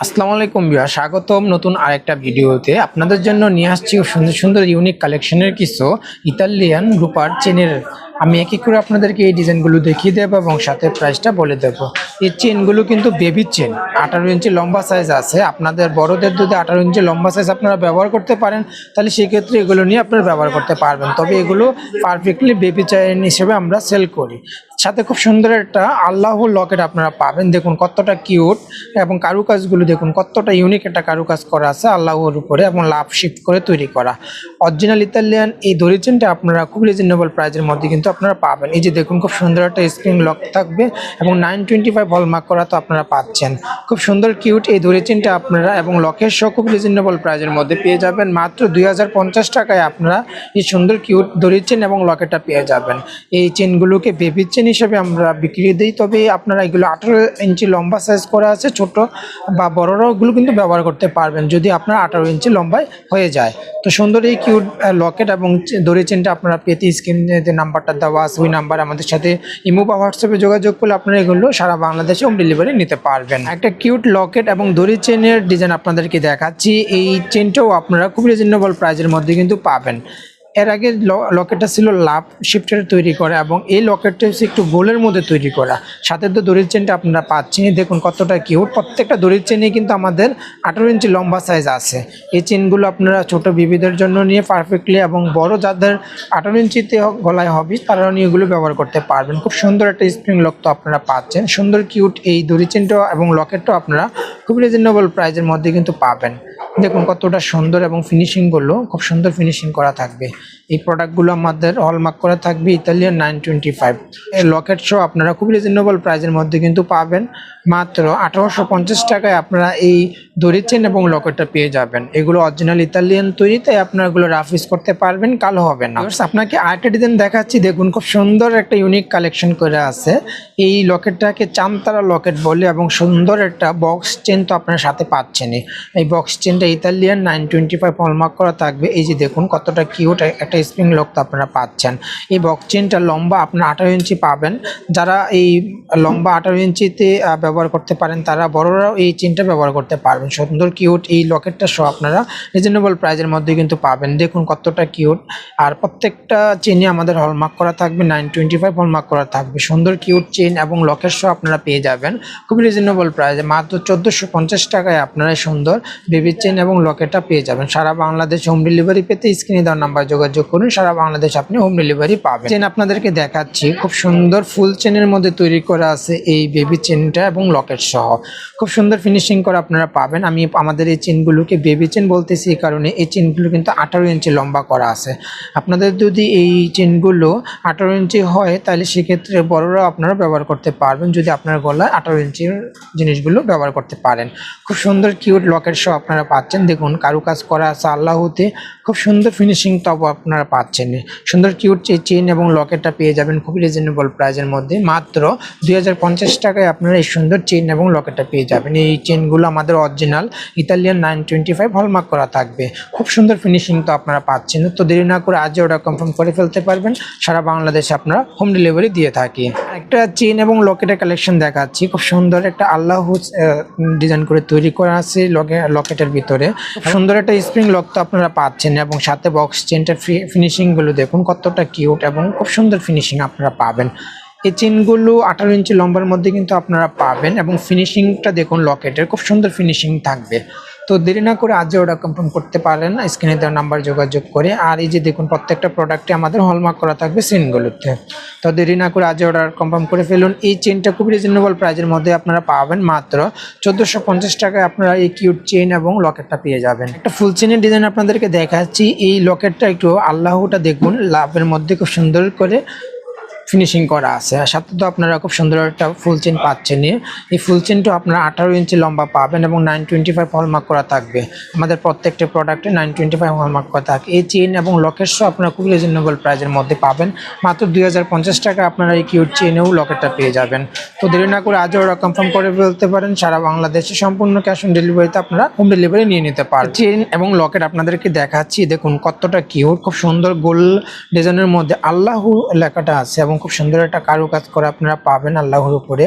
আসসালামু আলাইকুম বিয়া স্বাগতম নতুন আরেকটা ভিডিওতে। আপনাদের জন্য নিয়ে আসছি সুন্দর সুন্দর ইউনিক কালেকশনের কিছু ইতালিয়ান রুপার চেনের আমি এক এক করে আপনাদেরকে এই ডিজাইনগুলো দেখিয়ে দেবো এবং সাথে প্রাইসটা বলে দেবো। এই চেনগুলো কিন্তু বেবি চেন আঠারো ইঞ্চি লম্বা সাইজ আছে। আপনাদের বড়দের যদি আঠারো ইঞ্চি লম্বা সাইজ আপনারা ব্যবহার করতে পারেন, তাহলে সেক্ষেত্রে এগুলো নিয়ে আপনারা ব্যবহার করতে পারবেন। তবে এগুলো পারফেক্টলি বেবি চেন হিসেবে আমরা সেল করি। সাথে খুব সুন্দর একটা আল্লাহর লকেট আপনারা পাবেন। দেখুন কতটা কিউট এবং কারুকাজগুলো দেখুন কতটা ইউনিক একটা কারুকাজ করা আছে আল্লাহর উপরে এবং লাভ শিফট করে তৈরি করা। অরিজিনাল ইতালিয়ান এই দড়ি চেনটা আপনারা খুব রিজনেবল প্রাইজের মধ্যে কিন্তু আপনারা পাবেন। এই যে দেখুন, খুব সুন্দর একটা স্ক্রিন লক থাকবে এবং নাইন টোয়েন্টি ফাইভ হলমার্ক করা তো আপনারা পাচ্ছেন। খুব সুন্দর কিউট এই দড়ি চেনটা আপনারা এবং লকের সহ খুব রিজনেবল প্রাইজের মধ্যে পেয়ে যাবেন। মাত্র দুই হাজার পঞ্চাশ টাকায় আপনারা এই সুন্দর কিউট দড়ি চেন এবং লকেটটা পেয়ে যাবেন। এই চেনগুলোকে বেবি চেন হিসেবে আমরা বিক্রি দিই, তবে আপনারা এগুলো আঠারো ইঞ্চি লম্বা সাইজ করা আছে, ছোট বা বড়রাও এগুলো কিন্তু ব্যবহার করতে পারবেন যদি আপনার আঠারো ইঞ্চি লম্বায় হয়ে যায়। তো সুন্দর এই কিউট লকেট এবং দড়ি চেনটা আপনারা পেতে স্ক্রিনে নাম্বারটা দেওয়া আছে। ওই নাম্বার আমাদের সাথে ইমো বা হোয়াটসঅ্যাপে যোগাযোগ করলে আপনারা এগুলো সারা বাংলাদেশে হোম ডেলিভারি নিতে পারবেন। একটা কিউট লকেট এবং দড়ি চেনের ডিজাইন আপনাদেরকে দেখাচ্ছি। এই চেনটাও আপনারা খুব রিজনেবল প্রাইজের মধ্যে কিন্তু পাবেন। এর আগে লকেটটা ছিল লাভ শিফটের তৈরি করা এবং এই লকেটটা হচ্ছে একটু গোলের মধ্যে তৈরি করা। সাথে তো দড়ির চেনটা আপনারা পাচ্ছেন দেখুন কতটা কিউট প্রত্যেকটা দড়ির চেনে কিন্তু আমাদের আঠারো ইঞ্চি লম্বা সাইজ আছে। এই চেনগুলো আপনারা ছোট বিবিদের জন্য নিয়ে পারফেক্টলি এবং বড় যাদের আঠারো ইঞ্চিতে গলায় হবে তারা নিয়ে এগুলো ব্যবহার করতে পারবেন। খুব সুন্দর একটা স্প্রিং লক তো আপনারা পাচ্ছেন। সুন্দর কিউট এই দড়ি চেনটাও এবং লকেটটাও আপনারা খুব রিজনেবল প্রাইজের মধ্যে কিন্তু পাবেন। দেখুন কতটা সুন্দর এবং ফিনিশিং ফিনিশিংগুলো খুব সুন্দর ফিনিশিং করা থাকবে। এই প্রোডাক্টগুলো আমাদের হলমার্ক করা থাকবে ইতালিয়ান নাইন টোয়েন্টি ফাইভ এর লকেট শো আপনারা খুব রিজনেবল প্রাইজের মধ্যে কিন্তু পাবেন। মাত্র আঠারোশো পঞ্চাশ টাকায় আপনারা এই দড়ির চেন এবং লকেটটা পেয়ে যাবেন। এগুলো অরিজিনাল ইতালিয়ান তৈরি, তাই আপনারা এগুলো রাফ ইউজ করতে পারবেন, কালো হবে না। আপনাকে আরেকটা ডিজাইন দেখাচ্ছি। দেখুন খুব সুন্দর একটা ইউনিক কালেকশন করে আছে। এই লকেটটাকে চামতারা লকেট বলে এবং সুন্দর একটা বক্স চেন তো আপনার সাথে পাচ্ছেনই। এই বক্স চেনটা Italian nine twenty five hallmark করা থাকবে। এই যে দেখুন, কতটা কিউট একটা স্প্রিং লক তো আপনারা পাচ্ছেন। এই বক্স চেনটা লম্বা আপনার আঠারো ইঞ্চি পাবেন। যারা এই লম্বা আঠারো ইঞ্চিতে ব্যবহার করতে পারেন, তারা বড়রাও এই চেনটা ব্যবহার করতে পারবেন। সুন্দর কিউট এই লকেটটা সহ আপনারা রিজনেবল প্রাইজের মধ্যে কিন্তু পাবেন। দেখুন কতটা কিউট আর প্রত্যেকটা চেনই আমাদের হলমার্ক করা থাকবে নাইন টোয়েন্টি ফাইভ হলমার্ক করা থাকবে। সুন্দর কিউট চেন এবং লকেট সহ আপনারা পেয়ে যাবেন। খুব রিজনেবল প্রাইজে মাত্র চোদ্দোশো পঞ্চাশ টাকায় আপনারা সুন্দর বেবি চেন এবং লকেটটা পেয়ে যাবেন। সারা বাংলাদেশ হোম ডেলিভারি পেতে স্ক্রিনে দেওয়ার নাম্বার যোগাযোগ করুন। সারা বাংলাদেশ আপনি হোম ডেলিভারি পাবেন। চেন আপনাদেরকে দেখাচ্ছি। খুব সুন্দর ফুল চেনের মধ্যে তৈরি করা আছে এই বেবি চেনটা এবং লকেট সহ। খুব সুন্দর ফিনিশিং করে আপনারা পাবেন। আমি আমাদের এই চেনগুলোকে বেবি চেন বলতেছি এই কারণে। এই চেনগুলো কিন্তু আঠারো ইঞ্চি লম্বা করা আছে। আপনাদের যদি এই চেনগুলো আঠারো ইঞ্চি হয়, তাহলে সেক্ষেত্রে বড়রা আপনারা ব্যবহার করতে পারবেন। যদি আপনার গলায় আঠারো ইঞ্চির জিনিসগুলো ব্যবহার করতে পারেন। খুব সুন্দর কিউট লকেট সহ আপনারা পাচ্ছেন। দেখুন, কারুকাজ করা আছে আল্লাহতে। খুব সুন্দর ফিনিশিং তবে আপনারা পাচ্ছেন। সুন্দর কিউট চেন এবং লকেটটা পেয়ে যাবেন খুব রিজনেবল প্রাইজের মধ্যে। মাত্র দুই হাজার পঞ্চাশ টাকায় আপনারা এই সুন্দর চেন এবং লকেটটা পেয়ে যাবেন। এই চেনগুলো আমাদের original Italian nine twenty five hallmark করা থাকবে। খুব সুন্দর ফিনিশিং তো আপনারা পাচ্ছেন। তো দেরি না করে আজই অর্ডার কনফার্ম করে ফেলতে পারবেন। সারা বাংলাদেশে আপনারা হোম ডেলিভারি দিয়ে থাকি। একটা চেন এবং লকেটের কালেকশন দেখাচ্ছি। খুব সুন্দর একটা আল্লাহ ডিজাইন করে তৈরি করা আছে লকেটের ভিতরে। খুব সুন্দর একটা স্প্রিং লক তো আপনারা পাচ্ছেন এবং সাথে বক্স চেনটার ফিনিশিংগুলো দেখুন কতটা কিউট এবং খুব সুন্দর ফিনিশিং আপনারা পাবেন। এই চেনগুলো আঠারো ইঞ্চি লম্বার মধ্যে কিন্তু আপনারা পাবেন এবং ফিনিশিংটা দেখুন লকেটের খুব সুন্দর ফিনিশিং থাকবে। তো দেরি না করে আজই অর্ডার কনফার্ম করতে পারেন স্ক্রিনে দেওয়া নাম্বার যোগাযোগ করে। আর এই যে দেখুন, প্রত্যেকটা প্রোডাক্টে আমাদের হলমার্ক করা থাকবে চেনগুলোতে তো দেরি না করে আজই অর্ডার কনফার্ম করে ফেলুন। এই চেনটা খুব রিজনেবল প্রাইজের মধ্যে আপনারা পাবেন মাত্র চোদ্দোশো পঞ্চাশ টাকায় আপনারা এই কিউট চেন এবং লকেটটা পেয়ে যাবেন। একটা ফুল চেনের ডিজাইন আপনাদেরকে দেখাচ্ছি। এই লকেটটা একটু আল্লাহটা দেখুন, লাভের মধ্যে খুব সুন্দর করে ফিনিশিং করা আছে। আর সাথে তো আপনারা খুব সুন্দর একটা ফুল চেন পাচ্ছেন এই ফুল চেনটা আপনারা আঠারো ইঞ্চি লম্বা পাবেন এবং নাইন টোয়েন্টি ফাইভ হলমার্ক করা থাকবে। আমাদের প্রত্যেকটা প্রোডাক্টে নাইন টোয়েন্টি ফাইভ হলমার্ক করা থাকে। এই চেন এবং লকেট সহ আপনারা খুব রিজনেবল প্রাইজের মধ্যে পাবেন। মাত্র দুই হাজার পঞ্চাশ টাকা আপনারা এই কিউট চেনেও লকেটটা পেয়ে যাবেন। তো দেরি না করে আজও ওরা কনফার্ম করে বলতে পারেন। সারা বাংলাদেশে সম্পূর্ণ ক্যাশ অন ডেলিভারিতে আপনারা হোম ডেলিভারি নিয়ে নিতে পারেন চেন এবং লকেট আপনাদেরকে দেখাচ্ছি। দেখুন কতটা কিউট খুব সুন্দর গোল ডিজাইনের মধ্যে আল্লাহ লেখাটা আছে এবং খুব সুন্দর একটা কারুকাজ করা আপনারা পাবেন আল্লাহর উপরে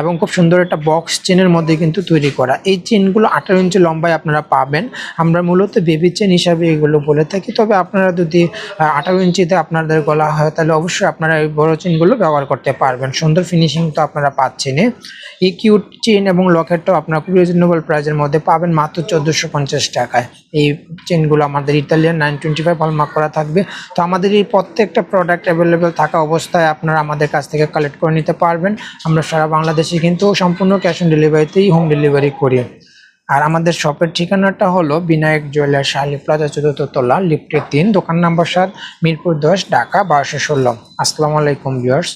এবং খুব সুন্দর একটা বক্স চেনের মধ্যে কিন্তু তৈরি করা। এই চেনগুলো আঠারো ইঞ্চি লম্বায় আপনারা পাবেন। আমরা মূলত বেবি চেন হিসাবে এগুলো বলে থাকি। তবে আপনারা যদি আঠারো ইঞ্চিতে আপনাদের গলা হয়, তাহলে অবশ্যই আপনারা এই বড় চেনগুলো ব্যবহার করতে পারবেন। সুন্দর ফিনিশিং তো আপনারা পাচ্ছেন এই কিউট চেন এবং লকেটটাও আপনারা খুব রিজনেবল প্রাইসের মধ্যে পাবেন মাত্র চোদ্দোশো পঞ্চাশ টাকায়। এই চেনগুলো আমাদের Italian nine twenty five hallmark করা থাকবে। তো আমাদের এই প্রত্যেকটা প্রোডাক্ট অ্যাভেলেবেল থাকা অবস্থায় আপনারা আমাদের কাছ থেকে কালেক্ট করে নিতে পারবেন। আমরা সারা বাংলাদেশে কিন্তু সম্পূর্ণ ক্যাশ অন ডেলিভারিতেই হোম ডেলিভারি করি। আর আমাদের শপের ঠিকানাটা হলো বিনায়ক জুয়েলার শালি প্লাজা চতুর্থ তলা, লিফটের তিন, দোকান নাম্বার সাত, মিরপুর দশ, ঢাকা বারোশো ষোলো। আসসালামু আলাইকুম ভিউয়ার্স